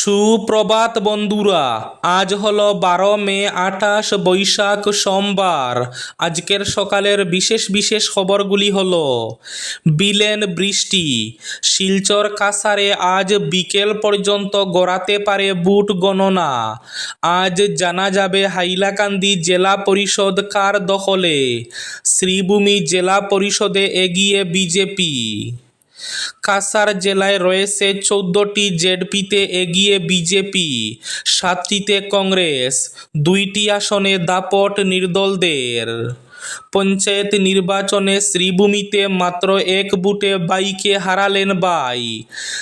সুপ্রভাত বন্ধুরা, আজ হলো বারো মে আঠাশ বৈশাখ সোমবার। আজকের সকালের বিশেষ বিশেষ খবরগুলি হল, বিলেন বৃষ্টি, শিলচর কাসারে আজ বিকেল পর্যন্ত গড়াতে পারে বুট গণনা। আজ জানা যাবে হাইলাকান্দি জেলা পরিষদ কার দখলে, শ্রীভূমি জেলা পরিষদে এগিয়ে বিজেপি। কাসার জেলায় রয়েছে চোদ্দটি জেডপিতে এগিয়ে বিজেপি, সাতটিতে কংগ্রেস, দুইটি আসনে দাপট নির্দলদের। পঞ্চায়েত নির্বাচনে শ্রীভূমিতে মাত্র এক বুটে বাইকে হারালেন বাই।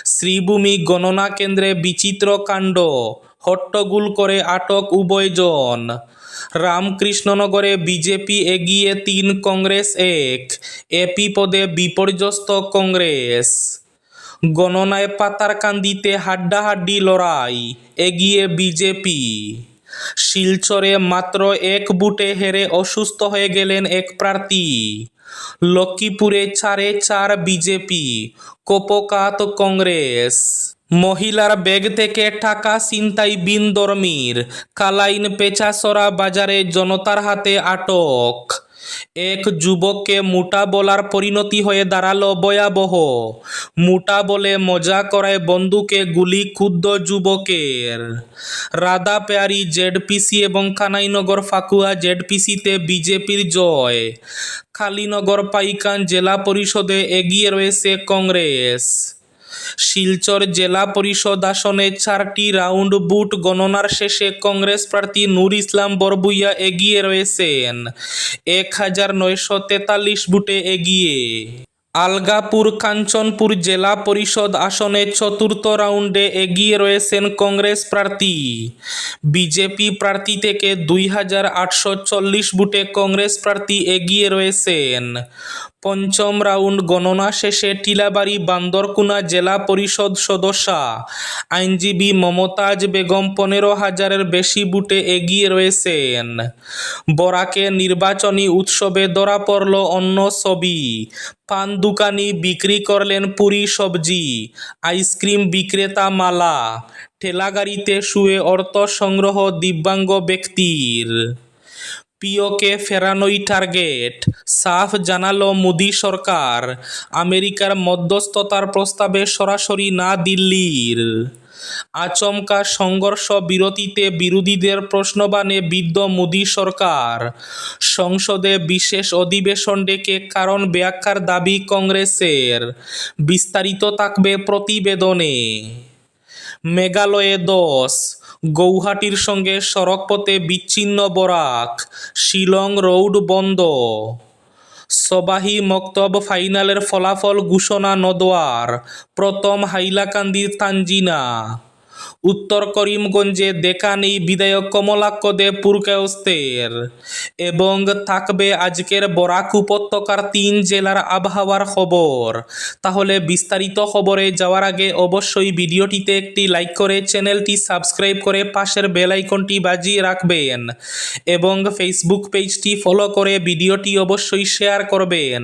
শ্রীভূমি গণনা কেন্দ্রে বিচিত্র কাণ্ড, হট্টগোল করে আটক উভয়জন। রামকৃষ্ণনগরে বিজেপি এগিয়ে তিন কংগ্রেস এক, এপি পদে বিপর্যস্ত কংগ্রেস। গণনায় পাতার পাতারকান্দিতে হাড্ডাহাড্ডি লড়াই, এগিয়ে বিজেপি। শিলচরে মাত্র এক বুটে হেরে অসুস্থ হয়ে গেলেন এক প্রার্থী। লক্ষ্মীপুরে চারে চার বিজেপি, কোপকাত কংগ্রেস। মহিলার ব্যাগ থেকে টাকা ছিনতাই বিন দরমির, কালাইন পেচাসরা বাজারে জনতার হাতে আটক। এক যুবককে মোটা বলার পরিণতি হয়ে দাঁড়াল ভয়াবহ। মোটা বলে মজা করায় বন্দুকে গুলি ক্ষুদ্র যুবকের। রাধা পেয়ারি, জেডপিসি এবং কানাইনগর ফাকুয়া জেডপিসিতে বিজেপির জয়। কালীনগর পাইকান জেলা পরিষদে এগিয়ে রয়েছে কংগ্রেস। শিলচর জেলা পরিষদ আসনে চারটি রাউন্ড বুট গণনার শেষে কংগ্রেস প্রার্থী নূর ইসলাম বরবুইয়া এগিয়ে রয়েছেন। এক হাজার নয়শো তেতাল্লিশ বুটে এগিয়ে। আলগাপুর কাঞ্চনপুর জেলা পরিষদ আসনে চতুর্থ রাউন্ডে এগিয়ে রয়েছেন কংগ্রেস প্রার্থী। বিজেপি প্রার্থী থেকে দুই হাজার আটশো চল্লিশ বুটে কংগ্রেস প্রার্থী এগিয়ে রয়েছেন। পঞ্চম রাউন্ড গণনা শেষে টিলাবাড়ি বান্দরকুনা জেলা পরিষদ সদস্যা আইনজীবী মমতাজ বেগম পনেরো হাজারের বেশি বুটে এগিয়ে রয়েছেন। বরাকে নির্বাচনী উৎসবে ধরা পড়ল অন্য ছবি। পান দোকানি বিক্রি করলেন পুরি সবজি, আইসক্রিম বিক্রেতা মালা, ঠেলাগাড়িতে শুয়ে অর্থ সংগ্রহ দিব্যাঙ্গ ব্যক্তির। পিওকে ফেরানোই টার্গেট। সাফ জানালো মোদী সরকার, আমেরিকার মধ্যস্থতার প্রস্তাবে সরাসরি না দিল্লির। আচমকা সংঘর্ষ বিরতিতে বিরোধীদের প্রশ্নবাণে বিদ্ধ মোদী সরকার। সংসদে বিশেষ অধিবেশন ডেকে কারণ ব্যাখ্যার দাবি কংগ্রেসের। বিস্তারিত থাকবে প্রতিবেদনে। মেঘালয়ে দশ গৌহাটির সঙ্গে সড়কপথে বিচ্ছিন্ন বরাক, শিলং রোড বন্ধ। সবাহি মক্তব ফাইনালের ফলাফল ঘোষণা নদোয়ার, প্রথম হাইলাকান্দি তানজিনা। উত্তর করিমগঞ্জে দেখা নেই বিধায়ক কমলাক্ষ দে পুরকায়স্তের এবং থাকবে আজকের বরাক উপত্যকার তিন জেলার আবহাওয়ার খবর। তাহলে বিস্তারিত খবরে যাওয়ার আগে অবশ্যই ভিডিওটিতে একটি লাইক করে চ্যানেলটি সাবস্ক্রাইব করে পাশের বেল আইকনটি বাজিয়ে রাখবেন। এবং ফেসবুক পেজটি ফলো করে ভিডিওটি অবশ্যই শেয়ার করবেন।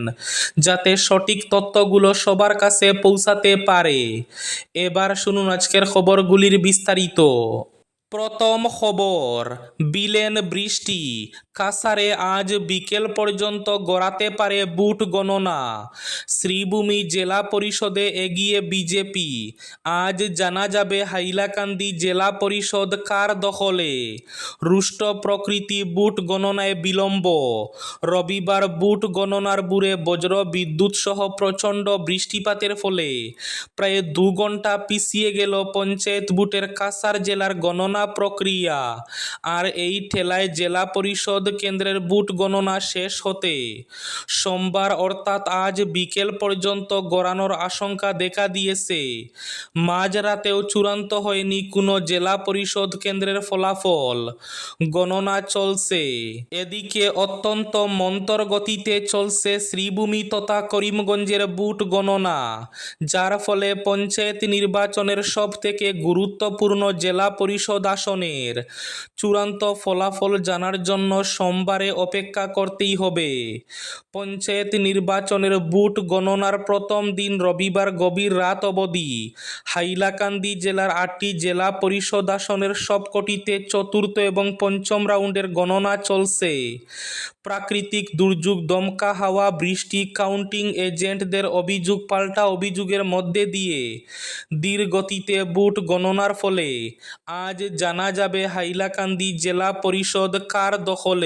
যাতে সঠিক তথ্যগুলো সবার কাছে পৌঁছাতে পারে। এবার শুনুন আজকের খবরগুলির বিস্তারিত। প্রথম খবর বিলেন বৃষ্টি কাসারে আজ বিকেল পর্যন্ত গড়াতে পারে বুট গণনা। শ্রীভূমি জেলা পরিষদে এগিয়ে বিজেপি। আজ জানা যাবে হাইলাকান্দি জেলা পরিষদ কার দখলে। রুষ্ট প্রকৃতি বুট গণনায় বিলম্ব। রবিবার বুট গণনার বুড়ে বজ্র বিদ্যুৎ সহ প্রচণ্ড বৃষ্টিপাতের ফলে। প্রায় দু ঘণ্টা পিছিয়ে গেল পঞ্চায়েত বুটের কাসার জেলার গণনা প্রক্রিয়া। আর এই ঠেলায় জেলা পরিষদ কেন্দ্রের বুট গণনা শেষ হতে। সোমবার অর্থাৎ আজ বিকেল পর্যন্ত গড়ানোর আশঙ্কা দেখা দিয়েছে। মাঝরাতেও চূড়ান্ত হয়নি কোনো জেলা পরিষদ কেন্দ্রের ফলাফল। গণনা চলছে। এদিকে অত্যন্ত মন্তর গতিতে চলছে শ্রীভূমি তথা করিমগঞ্জের বুট গণনা, যার ফলে পঞ্চায়েত নির্বাচনের সব থেকে গুরুত্বপূর্ণ জেলা পরিষদ আসনের চূড়ান্ত ফলাফল জানার জন্য সোমবারে অপেক্ষা করতেই হবে। পঞ্চায়েত নির্বাচনের বুট গণনার প্রথম দিন রবিবার গভীর রাত অবধি। হাইলাকান্দি জেলার আটটি জেলা পরিষদ আসনের সবকটিতে চতুর্থ এবং পঞ্চম রাউন্ডের গণনা চলছে। প্রাকৃতিক দুর্যোগ, দমকা হাওয়া, বৃষ্টি, কাউন্টিং এজেন্টদের অভিযোগ, পাল্টা অভিযোগের মধ্যে দিয়ে ধীরগতিতে বুট গণনার ফলে। আজ জানা যাবে হাইলাকান্দি জেলা পরিষদ কার দখলে।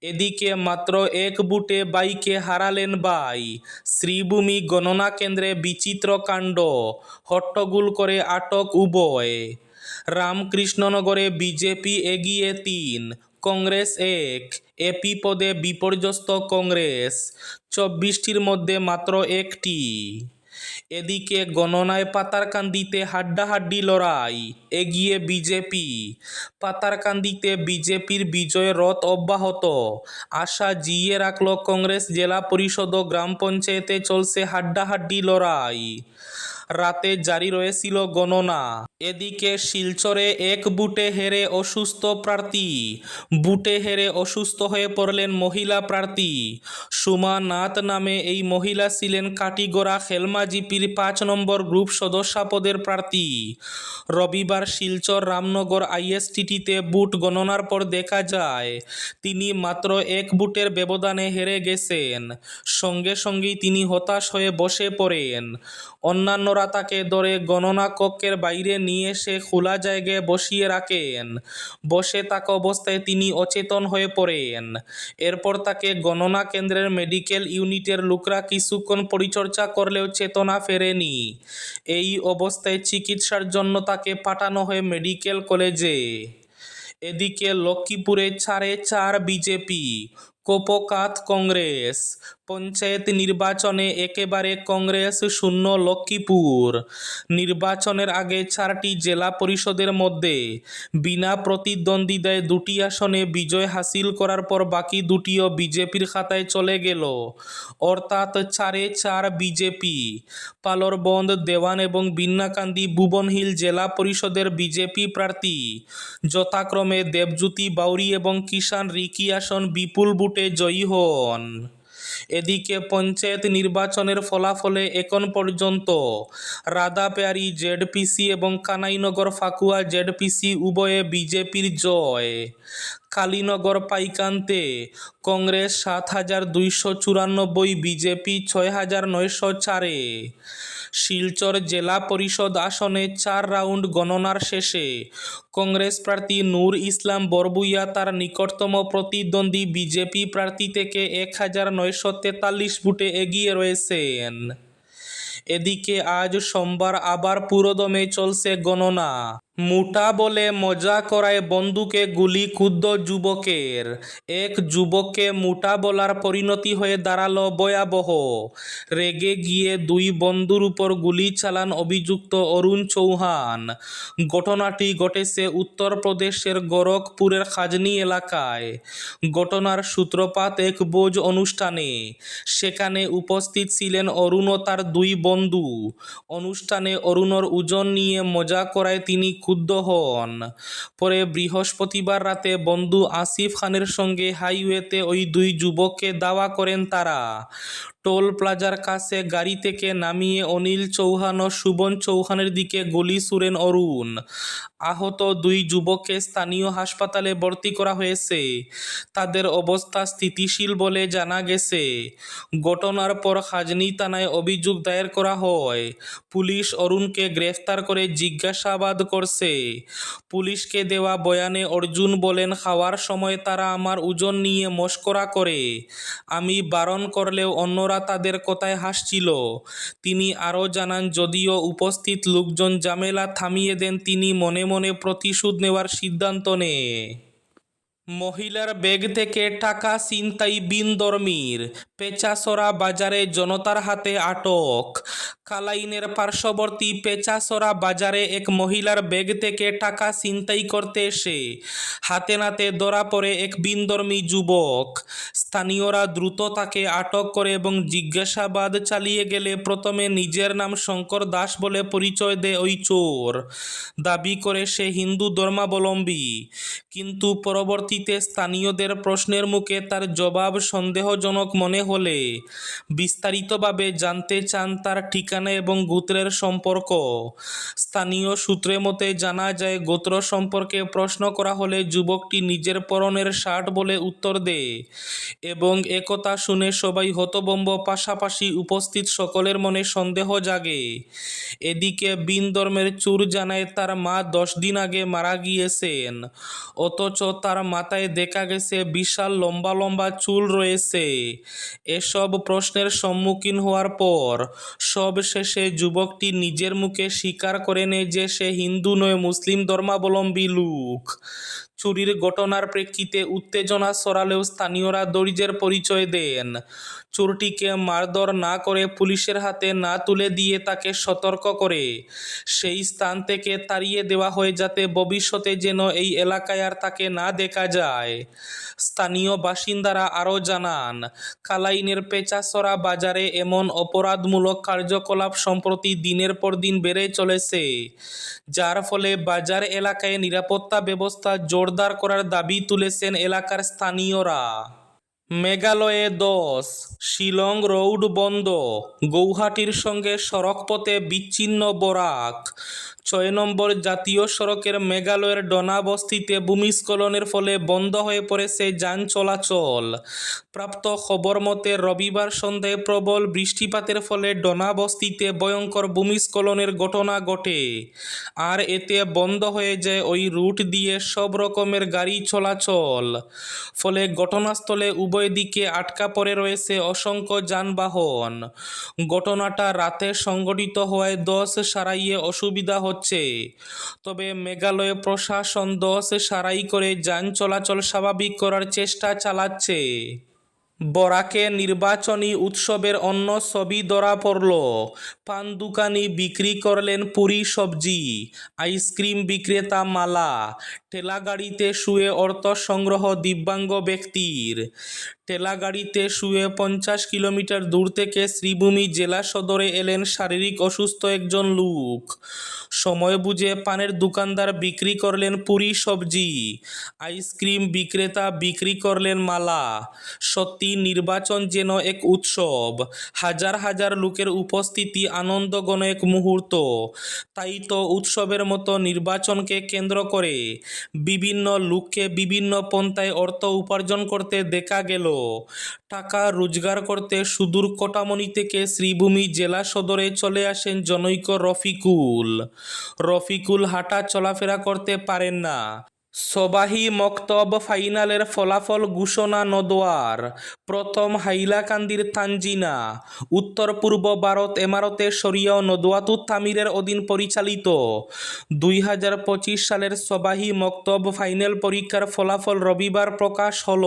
এদিকে মাত্র এক বুটে বাইকে হারালেন বাই। শ্রীভূমি গণনা কেন্দ্রে বিচিত্র কাণ্ড, হট্টগোল করে আটক উভয়। রামকৃষ্ণনগরে বিজেপি এগিয়ে তিন, কংগ্রেস এক। এপি পদে বিপর্যস্ত কংগ্রেস। চব্বিশটির মধ্যে মাত্র একটি। এদিকে গণনায় পাতারকান্দিতে হাড্ডাহাড্ডি লড়াই, এগিয়ে বিজেপি। পাতারকান্দিতে বিজেপির বিজয় রথ অব্যাহত। আশা জিয়ে রাখল কংগ্রেস জেলা পরিষদ ও গ্রাম পঞ্চায়েতে চলছে হাড্ডাহাড্ডি লড়াই। রাতে জারি রয়েছিল গণনা। এদিকে শিলচরে এক বুটে হেরে অসুস্থ প্রার্থী। বুটে হেরে অসুস্থ হয়ে পড়লেন মহিলা প্রার্থী। সুমা নাথ নামে এই মহিলা ছিলেন কাটিগড়া খেলমা জিপির পাঁচ নম্বর গ্রুপ সদস্যপদের প্রার্থী। রবিবার শিলচর রামনগর আইএসটিটিতে বুট গণনার পর দেখা যায়, তিনি মাত্র এক বুটের ব্যবধানে হেরে গেছেন। সঙ্গে সঙ্গেই তিনি হতাশ হয়ে বসে পড়েন। অন্যান্যরা তাকে ধরে গণনা কক্ষের বাইরে নিয়ে এসে খোলা জায়গায় বসিয়ে রাখেন। বসে থাকা অবস্থায় তিনি অচেতন হয়ে পড়েন। এরপর তাকে গণনা কেন্দ্রের মেডিকেল ইউনিটের লোকরা কিছুক্ষণ পরিচর্যা করলেও চেতনা ফেরেনি। এই অবস্থায় চিকিৎসার জন্য তাকে পাঠানো হয় মেডিকেল কলেজে। এদিকে লক্ষ্মীপুরে ছাড়ে চার বিজেপি, কোপকাত কংগ্রেস পঞ্চায়েত নির্বাচনে একেবারে কংগ্রেস শূন্য লক্ষ্মীপুর। নির্বাচনের আগে চারটি জেলা পরিষদের মধ্যে বিনা প্রতিদ্বন্দ্বিতায় দুটি আসনে বিজয় হাসিল করার পর বাকি দুটিও বিজেপির খাতায় চলে গেল। অর্থাৎ চারে চার বিজেপি, পালরবন্দ, দেওয়ান এবং বিন্নাকান্দি ভুবনহিল জেলা পরিষদের বিজেপি প্রার্থী। যথাক্রমে দেবজ্যোতি বাউরি এবং কিষান রিকি আসন বিপুল বুটে জয়ী হন। এদিকে পঞ্চায়েত নির্বাচনের ফলাফলে এখন পর্যন্ত রাদাপেয়ারি জেডপিসি এবং কানাইনগর ফাকুয়া, জেডপিসি উভয়ে বিজেপির জয়। কালীনগর পাইকান্তে কংগ্রেস সাত হাজার দুইশো চুরানব্বই, বিজেপি ছয় হাজার নয়শো চারে। শিলচর জেলা পরিষদ আসনে চার রাউন্ড গণনার শেষে। কংগ্রেস প্রার্থী নূর ইসলাম বরবুইয়া তার নিকটতম প্রতিদ্বন্দ্বী বিজেপি প্রার্থী থেকে এক হাজার নয়শো তেতাল্লিশ বুটে এগিয়ে রয়েছেন। এদিকে আজ সোমবার আবার পুরোদমে চলছে গণনা। মুটা বলে মজা করায় বন্দুকে গুলি ক্ষুদ্র যুবকের। এক যুবককে মুটা বলার পরিণতি হয়ে দাঁড়াল ভয়াবহ। রেগে গিয়ে দুই বন্ধুর উপর গুলি চালান অভিযুক্ত অরুণ চৌহান। ঘটনাটি ঘটেছে উত্তরপ্রদেশের গোরখপুরের খাজনি এলাকায়। ঘটনার সূত্রপাত এক ভোজ অনুষ্ঠানে। সেখানে উপস্থিত ছিলেন অরুণ ও তার দুই বন্ধু। অনুষ্ঠানে অরুণর ওজন নিয়ে মজা করায় তিনি ক্ষুব্ধ হন। পরে বৃহস্পতিবার রাতে বন্ধু আসিফ খানের সঙ্গে হাইওয়েতে ওই দুই যুবককে দাওয়া করেন তারা। টোল প্লাজার কাছে গাড়ি থেকে নামিয়ে অনিল চৌহান ও সুবন চৌহানের দিকে গুলি ছুড়েন অরুণ। আহত দুই যুবককে স্থানীয় হাসপাতালে ভর্তি করা হয়েছে। তাদের অবস্থা স্থিতিশীল বলে জানা গেছে। ঘটনার পর খাজনি থানায় অভিযোগ দায়ের করা হয়। পুলিশ অরুণকে গ্রেফতার করে জিজ্ঞাসাবাদ করছে। পুলিশকে দেওয়া বয়ানে অর্জুন বলেন, খাওয়ার সময় তারা আমার ওজন নিয়ে মস্করা করে। আমি বারণ করলেও অন্যরা তাদের কথায় হাসছিল। তিনি আরও জানান, যদিও উপস্থিত লোকজন ঝামেলা থামিয়ে দেন, তিনি মনে মনে প্রতিশোধ নেওয়ার সিদ্ধান্ত নেয়। মহিলার ব্যাগ থেকে টাকা ছিনতাই বিনদর্মীর। পেচাসরা বাজারে জনতার হাতে আটক। কালাইনের পার্শ্ববর্তী পেচাসরা বাজারে এক মহিলার ব্যাগ থেকে টাকা ছিনতাই করতে এসে হাতে নাতে ধরা পড়ে এক বিনধর্মী যুবক। স্থানীয়রা দ্রুত তাকে আটক করে এবং জিজ্ঞাসাবাদ চালিয়ে গেলে প্রথমে নিজের নাম শঙ্কর দাস বলে পরিচয় দেয় ওই চোর। দাবি করে সে হিন্দু ধর্মাবলম্বী। কিন্তু পরবর্তীতে স্থানীয়দের প্রশ্নের মুখে তার জবাব সন্দেহজনক মনে হলে বিস্তারিতভাবে জানতে চান তার ঠিকানা এবং গোত্রের সম্পর্ক। স্থানীয় সূত্রে মতে জানা যায়, গোত্র সম্পর্কে প্রশ্ন করা হলে যুবকটি নিজের পরনের শার্ট বলে উত্তর দেয় এবং একথা শুনে সবাই হতবম্ব। পাশাপাশি উপস্থিত সকলের মনে সন্দেহ জাগে। এদিকে বিন ধর্মের চুর জানায় তার মা দশ দিন আগে মারা গিয়েছেন। অথচ তার মাথায় দেখা গেছে বিশাল লম্বা লম্বা চুল রয়েছে। এসব প্রশ্নের সম্মুখীন হওয়ার পর সব শেষে যুবকটি নিজের মুখে স্বীকার করে নেয় যে সে হিন্দু নয়, মুসলিম ধর্মাবলম্বী লোক। চুরির ঘটনার প্রেক্ষিতে উত্তেজনা সরালেও স্থানীয়রা দরিদ্রের পরিচয় দেন। চোরটিকে মারধর না করে পুলিশের হাতে না তুলে দিয়ে তাকে সতর্ক করে। সেই স্থান থেকে তাড়িয়ে দেওয়া হয় যাতে ভবিষ্যতে যেন এই এলাকায় আর তাকে না দেখা যায়। স্থানীয় বাসিন্দারা আরও জানান, কালাইনের পেচাসরা বাজারে এমন অপরাধমূলক কার্যকলাপ সম্প্রতি দিনের পর দিন বেড়ে চলেছে, যার ফলে বাজার এলাকায় নিরাপত্তা ব্যবস্থা জোরদার করার দাবি তুলেছেন এলাকার স্থানীয়রা। মেঘালয়ে দশ শিলং রৌড বন্ধ গৌহাটির সঙ্গে সড়কপথে বিচ্ছিন্ন বরাক। ছয় নম্বর জাতীয় সড়কের মেঘালয়ের ডনাবস্তিতে ভূমিস্খলনের ফলে বন্ধ হয়ে পড়েছে যান চলাচল। প্রাপ্ত খবর মতে, রবিবার সন্ধ্যায় প্রবল বৃষ্টিপাতের ফলে ডনাবস্তিতে ভয়ঙ্কর ভূমিস্খলনের ঘটনা ঘটে। আর এতে বন্ধ হয়ে যায় ওই রুট দিয়ে সব রকমের গাড়ি চলাচল। ফলে ঘটনাস্থলে উভয় দিকে আটকা পড়ে রয়েছে অসংখ্য যানবাহন। ঘটনাটা রাতে সংঘটিত হওয়ায় দশ সারাইয়ে অসুবিধা হচ্ছে। তবে মেঘালয় প্রশাসন দশ সারাই করে যান চলাচল স্বাভাবিক করার চেষ্টা চালাচ্ছে। বরাকে নির্বাচনী উৎসবের অন্য ছবি ধরা পড়ল। পান দোকানি বিক্রি করলেন পুরি সবজি, আইসক্রিম বিক্রেতা মালা, ঠেলাগাড়িতে শুয়ে অর্থ সংগ্রহ দিব্যাঙ্গ ব্যক্তির। ঠেলাগাড়িতে শুয়ে পঞ্চাশ কিলোমিটার দূর থেকে শ্রীভূমি জেলা সদরে এলেন শারীরিক অসুস্থ একজন লোক। সময় বুঝে পানের দোকানদার বিক্রি করলেন পুরি সবজি, আইসক্রিম বিক্রেতা বিক্রি করলেন মালা। সত্যি নির্বাচন যেন এক উৎসব, হাজার হাজার লোকের উপস্থিতি আনন্দগণ এক মুহূর্ত। তাই তো উৎসবের মতো নির্বাচনকে কেন্দ্র করে বিভিন্ন লোককে বিভিন্ন পন্থায় অর্থ উপার্জন করতে দেখা গেল। টাকা রোজগার করতে সুদূর কোটামণি থেকে শ্রীভূমি জেলা সদরে চলে আসেন জনৈক রফিকুল। রফিকুল হাঁটা চলাফেরা করতে পারেন না। সবাহি মক্তব ফাইনালের ফলাফল ঘোষণা নদোয়ার। প্রথম হাইলাকান্দির তানজিনা। উত্তর পূর্ব ভারত এমারতে শরিয়া ও নদোয়াতুত তামিরের অধীন পরিচালিত। দুই হাজার পঁচিশ সালের সবাহি মক্তব ফাইনাল পরীক্ষার ফলাফল রবিবার প্রকাশ হল।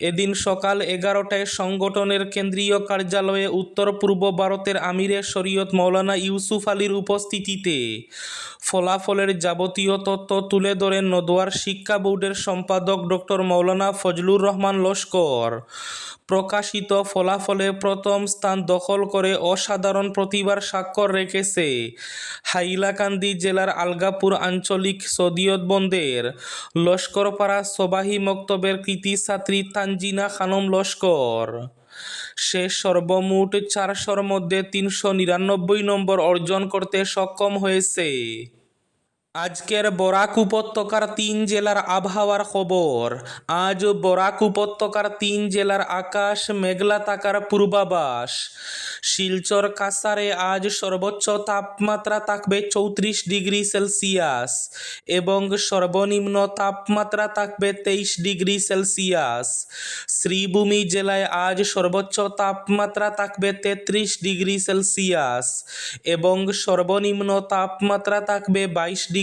এদিন সকাল এগারোটায় সংগঠনের কেন্দ্রীয় কার্যালয়ে উত্তর পূর্ব ভারতের আমিরে শরীয়ত মৌলানা ইউসুফ আলীর উপস্থিতিতে ফলাফলের যাবতীয় তথ্য তুলে ধরেন নদোয়ার শিক্ষা বোর্ডের সম্পাদক ডক্টর মৌলানা ফজলুর রহমান লস্কর। প্রকাশিত ফলাফলে প্রথম স্থান দখল করে অসাধারণ প্রতিভার স্বাক্ষর রেখেছে হাইলাকান্দি জেলার আলগাপুর আঞ্চলিক সদিয়তবন্দের লস্করপাড়া সবাহি মক্তবের কৃতি ছাত্রী তানজিনা খানম লস্কর। সে সর্বমোট চারশোর মধ্যে তিনশো নিরানব্বই নম্বর অর্জন করতে সক্ষম হয়েছে। আজকের বরাক উপত্যকার তিন জেলার আবহাওয়ার খবর। আজ বরাক উপত্যকার তিন জেলার আকাশ মেঘলা থাকার পূর্বাভাস। শিলচর কাসারে আজ সর্বোচ্চ তাপমাত্রা থাকবে চৌত্রিশ ডিগ্রি সেলসিয়াস এবং সর্বনিম্ন তাপমাত্রা থাকবে তেইশ ডিগ্রি সেলসিয়াস। শ্রীভূমি জেলায় আজ সর্বোচ্চ তাপমাত্রা থাকবে তেত্রিশ ডিগ্রি সেলসিয়াস এবং সর্বনিম্ন তাপমাত্রা থাকবে বাইশ ডিগ্রি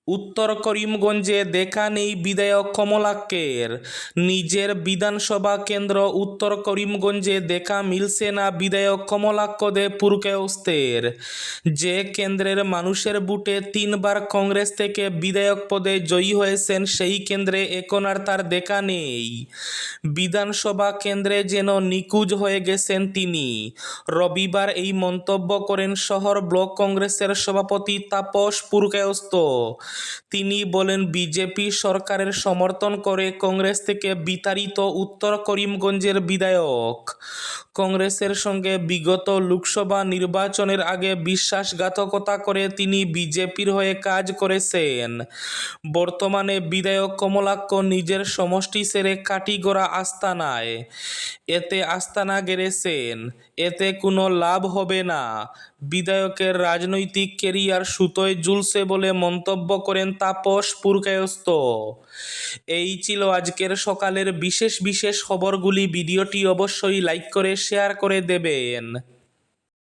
উত্তর করিমগঞ্জে দেখা নেই বিধায়ক কমলাক্যের নিজের বিধানসভা কেন্দ্র উত্তর করিমগঞ্জে দেখা মিলছে না বিধায়ক কমলাক্ষ দে পুরকেউস্তের যে কেন্দ্রের মানুষের বুটে তিনবার কংগ্রেস থেকে বিধায়ক পদে জয়ী হয়েছেন সেই কেন্দ্রে এখন আর তার দেখা নেই। বিধানসভা কেন্দ্রে যেন নিকুজ হয়ে গেছেন তিনি। রবিবার এই মন্তব্য করেন শহর ব্লক কংগ্রেসের সভাপতি তাপস পুরকায়স্ত তিনি বলেন, বিজেপি সরকারের সমর্থন করে কংগ্রেস থেকে বিতাড়িত উত্তর করিমগঞ্জের বিধায়ক। কংগ্রেসের সঙ্গে বিগত লোকসভা নির্বাচনের আগে বিশ্বাসঘাতকতা করে তিনি বিজেপির হয়ে কাজ করেছেন। বর্তমানে বিধায়ক কমলাক্ষ নিজের সমষ্টি সেরে কাটিগড়া আস্তানায়। এতে আস্তানা গেড়েছেন। এতে কোনো লাভ হবে না। বিধায়কের রাজনৈতিক কেরিয়ার সুতোয় ঝুলছে বলে মন্তব্য করেন তাপস পুরকায়স্ত এই ছিল আজকের সকালের বিশেষ বিশেষ খবরগুলি। ভিডিওটি অবশ্যই লাইক করে, শেয়ার করে দেবেন।